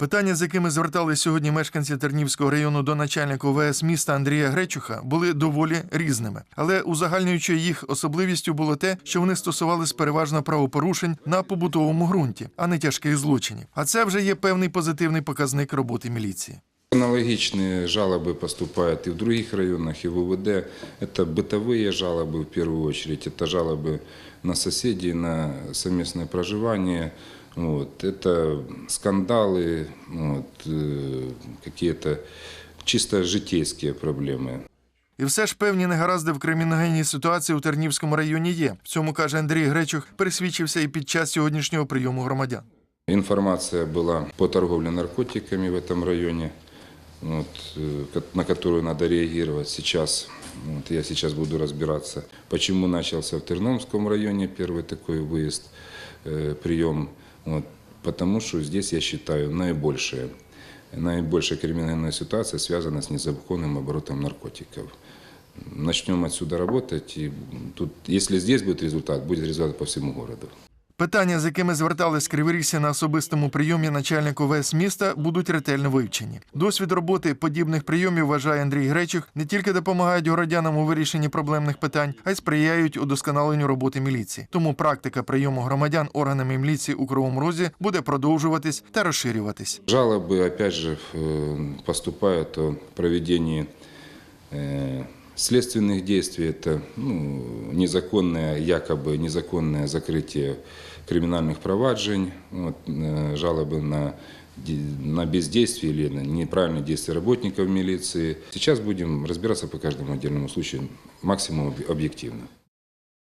Питання, з якими звертались сьогодні мешканці Тернівського району до начальника ОВС міста Андрія Гречуха, були доволі різними. Але узагальнюючи їх особливістю було те, що вони стосувались переважно правопорушень на побутовому ґрунті, а не тяжких злочинів. А це вже є певний позитивний показник роботи міліції. Аналогичные жалобы поступают и в других районах, и в УВД. Это бытовые жалобы в первую очередь, это жалобы на соседей, на совместное проживание. Вот. Это скандалы, вот, э, какие-то чисто житейские проблемы. І все ж певні негаразди в криміногенній ситуації у Тернівському районі є. В цьому каже Андрій Гречух, пересвідчився і під час сьогоднішнього прийому громадян. Информация была по торговле наркотиками в этом районе, вот, э, ко- на которую надо реагировать сейчас. Вот, я сейчас буду разбираться, почему начался в Терномском районе первый такой выезд, э, прием. Вот, потому что здесь, я считаю, наибольшая, наибольшая криминальная ситуация связана с незаконным оборотом наркотиков. Начнем отсюда работать, и тут, если здесь будет результат, будет результат по всему городу. Питання, з якими звертались криворіжці на особистому прийомі начальнику ВС міста, будуть ретельно вивчені. Досвід роботи подібних прийомів, вважає Андрій Гречух, не тільки допомагають городянам у вирішенні проблемних питань, а й сприяють удосконаленню роботи міліції. Тому практика прийому громадян органами міліції у Кривому Розі буде продовжуватись та розширюватись. Жалобы, опять же, э, поступают о проведении э, следственных действий. Это ну, незаконное, якобы незаконное закрытие криминальных проваджень, вот, э, жалобы на, де- на бездействие или на неправильное действие работников милиции. Сейчас будем разбираться по каждому отдельному случаю максимум об- объективно.